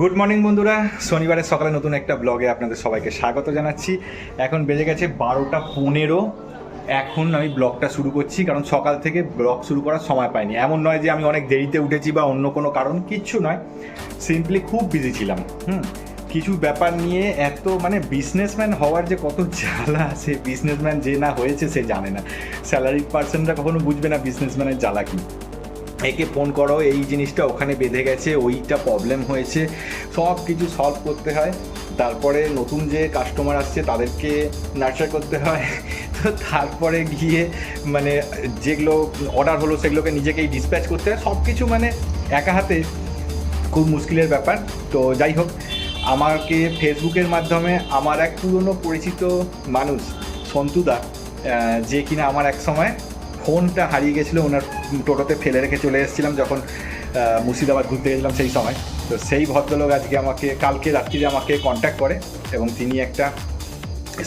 Good morning বন্ধুরা। শনিবারের সকালে নতুন একটা ব্লগে আপনাদের সবাইকে স্বাগত জানাচ্ছি। এখন বেজে গেছে বারোটা পনেরো। এখন আমি ব্লগটা শুরু করছি, কারণ সকাল থেকে ব্লগ শুরু করার সময় পাইনি। এমন নয় যে আমি অনেক দেরিতে উঠেছি বা অন্য কোনো কারণ, কিচ্ছু নয়। সিম্পলি খুব বিজি ছিলাম, হুম? কিছু ব্যাপার নিয়ে এত মানে বিজনেসম্যান হওয়ার যে কত জ্বালা, সে বিজনেসম্যান যে না হয়েছে সে জানে না। স্যালারি পার্সনরা কখনো বুঝবে না বিজনেসম্যানের জ্বালা কি। একে ফোন করো এই জিনিসটা ওখানে বেঁধে গেছে, ওইটা প্রবলেম হয়েছে। সব কিছু সলভ করতে হয়। তারপরে নতুন যে কাস্টমার আসছে, তাদেরকে নার্চার করতে হয়। তো তারপরে গিয়ে মানে যেগুলো অর্ডার হলো, সেগুলোকে নিজেকেই ডিসপ্যাচ করতে হয়। সব কিছু মানে একা হাতে খুব মুশকিলের ব্যাপার। তো যাই হোক, আমাকে ফেসবুকের মাধ্যমে আমার এক পুরনো পরিচিত মানুষ সন্তুদা যে কিনা আমার এক সময় ফোনটা হারিয়ে গেছিল ওনার টোটোতে ফেলে রেখে চলে এসেছিলাম যখন মুর্শিদাবাদ ঘুরতে গেছিলাম সেই সময়। তো সেই ভদ্রলোক আজকে আমাকে, কালকে রাত্রিরে আমাকে কন্ট্যাক্ট করে এবং তিনি একটা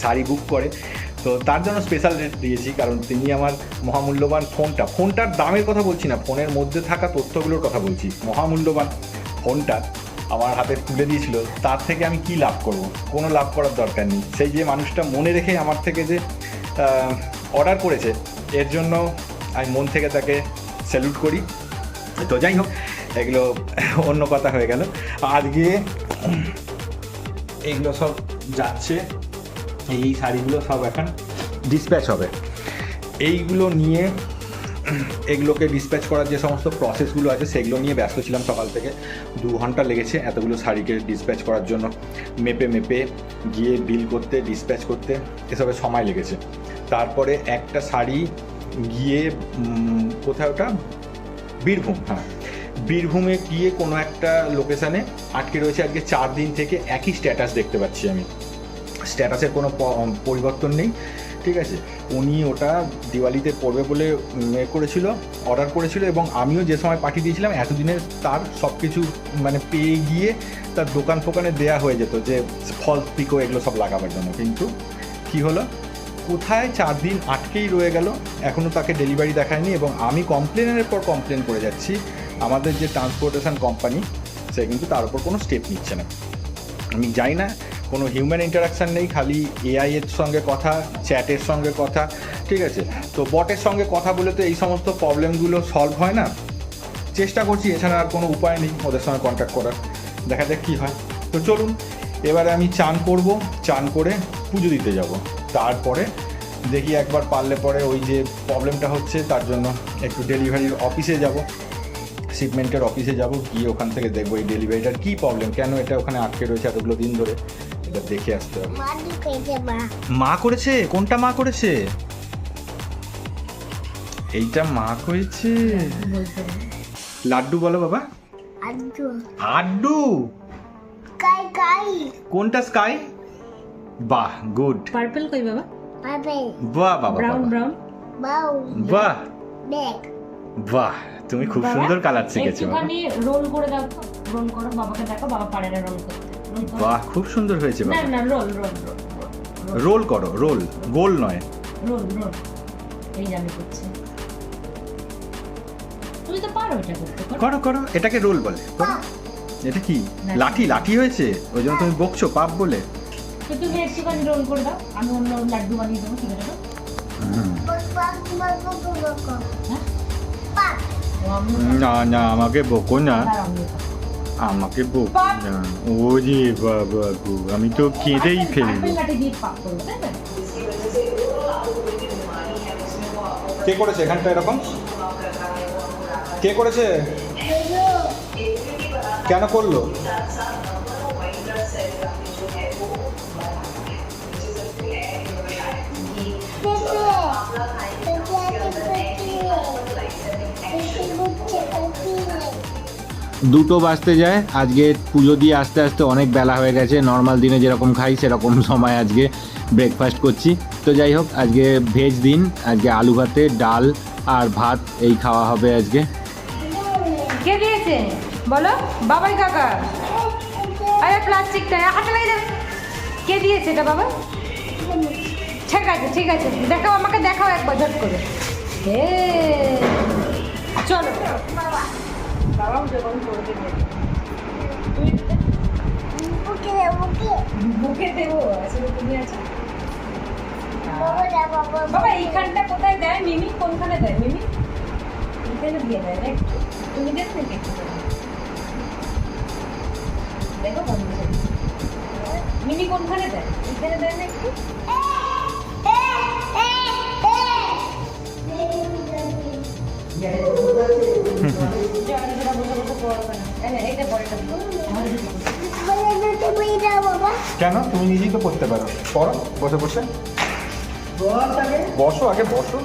শাড়ি বুক করে। তো তার জন্য স্পেশাল রেট দিয়েছি কারণ তিনি আমার মহামূল্যবান ফোনটা ফোনটার দামের কথা বলছি না ফোনের মধ্যে থাকা তথ্যগুলোর কথা বলছি। মহামূল্যবান ফোনটা আমার হাতে তুলে দিয়েছিল, তার থেকে আমি কি লাভ করব? কোনো লাভ করার দরকার নেই। সেই যে মানুষটা মনে রেখে আমার থেকে যে অর্ডার করেছে, এর জন্য আমি মন থেকে তাকে স্যালুট করি। তো যাই হোক, এগুলো অন্য কথা হয়ে গেল। আজকে এগুলো সব যাচ্ছে। এই শাড়িগুলো সব এখন ডিসপ্যাচ হবে। এইগুলো নিয়ে এগুলোকে ডিসপ্যাচ করার যে সমস্ত প্রসেসগুলো আছে, সেগুলো নিয়ে ব্যস্ত ছিলাম সকাল থেকে। দু ঘণ্টা লেগেছে এতগুলো শাড়িকে ডিসপ্যাচ করার জন্য। মেপে মেপে গিয়ে বিল করতে ডিসপ্যাচ করতে এসবের সময় লেগেছে। তারপরে একটা শাড়ি গিয়ে কোথায় ওটা? বীরভূম। হ্যাঁ। বীরভূমে গিয়ে কোনো একটা লোকেশানে আটকে রয়েছে আজকে চার দিন থেকে একই স্ট্যাটাস দেখতে পাচ্ছি আমি। স্ট্যাটাসের কোনো পরিবর্তন নেই, ঠিক আছে? উনি ওটা দিওয়ালিতে পড়বে বলে এ করেছিল অর্ডার করেছিল এবং আমিও যে সময় পাঠিয়ে দিয়েছিলাম এতদিনে তার সব কিছু মানে পেয়ে গিয়ে তার দোকান ফোকানে দেয়া হয়ে যেত যে ফল, পিকো, এগুলো সব লাগাবার জন্য। কিন্তু কি হলো? কোথায় চার দিন আটকেই রয়ে গেল এখনও তাকে ডেলিভারি দেখায়নি এবং আমি কমপ্লেনের পর কমপ্লেন করে যাচ্ছি। আমাদের যে ট্রান্সপোর্টেশন কোম্পানি সে কিন্তু তার উপর কোনো স্টেপ নিচ্ছে না। আমি যাই না, কোনো হিউম্যান ইন্টারাকশান নেই, খালি এআই এর সঙ্গে কথা চ্যাটের সঙ্গে কথা, ঠিক আছে? তো বটের সঙ্গে কথা বলে তো এই সমস্ত প্রবলেমগুলো সলভ হয় না। চেষ্টা করছি, এছাড়া আর কোনো উপায় নেই ওদের সঙ্গে কন্ট্যাক্ট করার। দেখা যাক কী হয়। তো চলুন, এবারে আমি চান করব, চান করে পুজো দিতে যাব। তারপরে দেখি একবার পারলে পরে ওই যে প্রবলেমটা হচ্ছে তার জন্য একটু ডেলিভারির অফিসে যাব। শিপমেন্টের অফিসে যাব গিয়ে ওখান থেকে দেখব এই ডেলিভারিটার কী প্রবলেম কেন এটা ওখানে আটকে রয়েছে এতগুলো দিন ধরে? এটা দেখে আসতে হবে। মা করেছে? কোনটা মা করেছে? এইটা মা করেছে। লাড্ডু বলো বাবা। আড্ডু। কোনটা স্কাই? বাহ গুড পার্পল কই বাবা? পাবে বাহ বাবা ব্রাউন। ব্রাউন বাহ। দেখ বাহ তুমি খুব সুন্দর কালার শিখেছো একটুখানি রোল করে দাও রোল করো বাবাকে দেখো বাবা পারে না রোল করতে। বাহ খুব সুন্দর হয়েছে বাবা। না রোল রোল রোল রোল করো রোল গোল নয়। রোল রোল এই যে আমি করছি। তুমি তো পারো এটা করতে করো। করো করো এটাকে রোল বলে এটা কি? লাঠি লাঠি হয়েছে? ওই জন্য তুমি বকছো পাপ বলে? তো তুমি একটুখানি রোল করে দাও। আমি অন্য লাড্ডু বানিয়ে দেবো ঠিক আছে পাক পাক পাক পাক পাক হ্যাঁ পাক ও আমি না না আমাকে বকো না। আমাকে বকো না ও যে বাবা গো আমি তো কেঁদেই ফেলব। কে করেছে এখানটা এরকম? কে করেছে? কেন করল? দুটো বাজতে যায়। আজকে পুজো দিয়ে আস্তে আস্তে অনেক বেলা হয়ে গেছে। নর্মাল দিনে যেরকম খাই, সেরকম সময় আজকে ব্রেকফাস্ট করছি। তো যাই হোক, আজকে ভেজ দিন। আজকে আলু ভাতে, ডাল আর ভাত, এই খাওয়া হবে আজকে। কে দিয়েছে? বলো, বাবাই কাকা। আরে প্লাস্টিকটা হাতে লেগে যাবে কে দিয়েছে এটা বাবা? ঠিক আছে ঠিক আছে। দেখাও আমাকে দেখাও একবার ঝট করে। হে। চলো। বুকে দেবো আসলে তুমি আছো। বাবা যা বাবা বাবা। এইখানটা কোথায় দেয় মিমি? কোনখানে দেয় মিমি? এখানে দিয়ে দেয় তুমি দেখো নাকি একটু দেখো বন্ধ। মিমি কোনখানে দেয়? এখানে দেয় না একটু? কেন? তুমি নিজেই তো করতে পারো। পড়ো বসে বসে। বসো আগে বসো।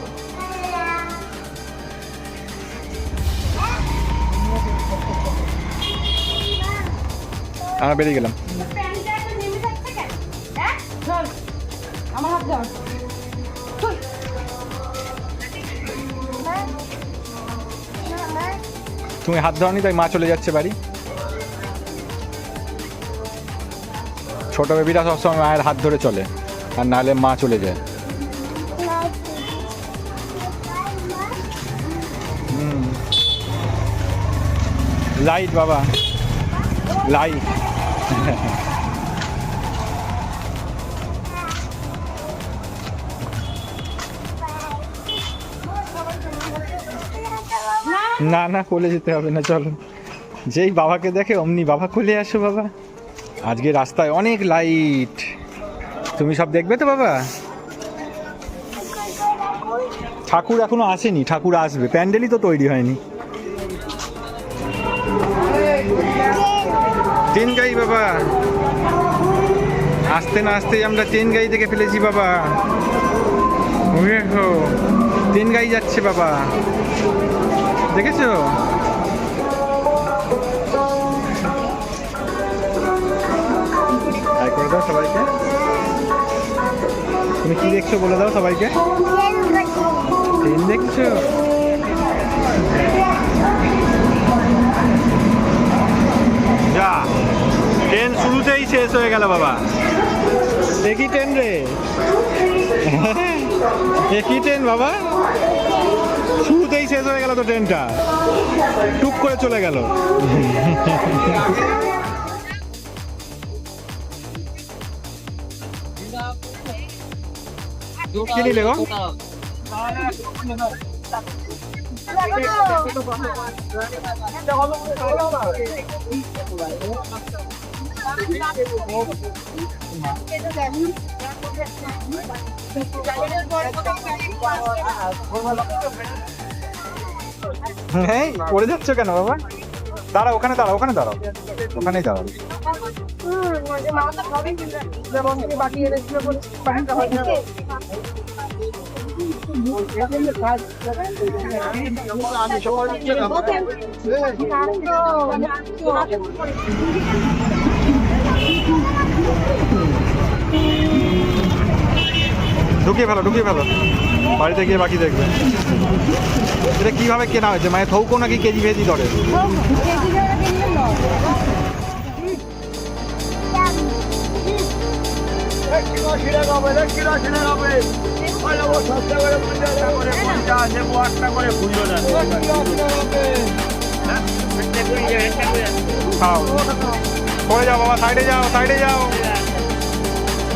আমরা বেরিয়ে গেলাম। তুমি হাত ধরনি, তাই মা চলে যাচ্ছে বাড়ি। ছোট বেবিরা সবসময় মায়ের হাত ধরে চলে, আর নাহলে মা চলে যায়। লাইট বাবা। লাইট না না কোলে যেতে হবে না, চলো। যেই বাবাকে দেখে অমনি বাবা কোলে আসো, বাবা। আজকে রাস্তায় অনেক লাইট তুমি সব দেখবে তো, বাবা? ঠাকুর এখনও আসেনি, ঠাকুর আসবে। প্যান্ডেলই তো তৈরি হয়নি। তিন গাই বাবা। আসতে না আসতেই আমরা তিন গাই থেকে ফেলেছি বাবা। ওই দেখো তিন গাই যাচ্ছে বাবা। দেখেছ? করে দাও সবাইকে। তুমি কি দেখছ বলে দাও সবাইকে। দেখছ? যা। ট্রেন শুরুতেই শেষ হয়ে গেল বাবা। দেখি ট্রেন রে। একই ট্রেন বাবা। শুরুতেই শেষ হয়ে গেল তো ট্রেনটা টুক করে চলে গেল। কি নিলে গো? হ্যাঁ পড়ে যাচ্ছ কেন বাবা? দাঁড়াও ওখানে দাঁড়াও ওখানে দাঁড়াও। ওখানেই দাঁড়াও। ঢুকিয়ে ফেলো ঢুকিয়ে ফেলো। বাড়িতে গিয়ে বাকি দেখবে। এটা কীভাবে কেনা হয়েছে? মানে থৌকো নাকি কেজি ভেজি ধরে কেজি ধরে কিনলে নয় খাও পড়ে যাও বাবা সাইডে যাও সাইডে যাও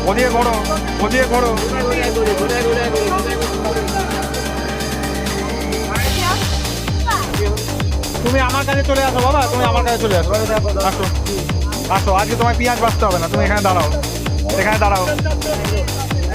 ওদিকে ঘোরো ওদিকে ঘোরো তুমি আমার কাছে চলে আসো, বাবা। তুমি আমার কাছে চলে আসো। আসো আসো। আজকে তোমায় পেঁয়াজ বাঁচতে হবে না। তুমি এখানে দাঁড়াও। এখানে দাঁড়াও।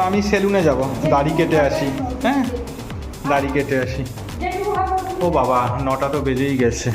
আমি সেলুনে যাব। দাড়ি কেটে আসি। হ্যাঁ? দাড়ি কেটে আসি। ও বাবা, নটা তো বেজেই গেছে।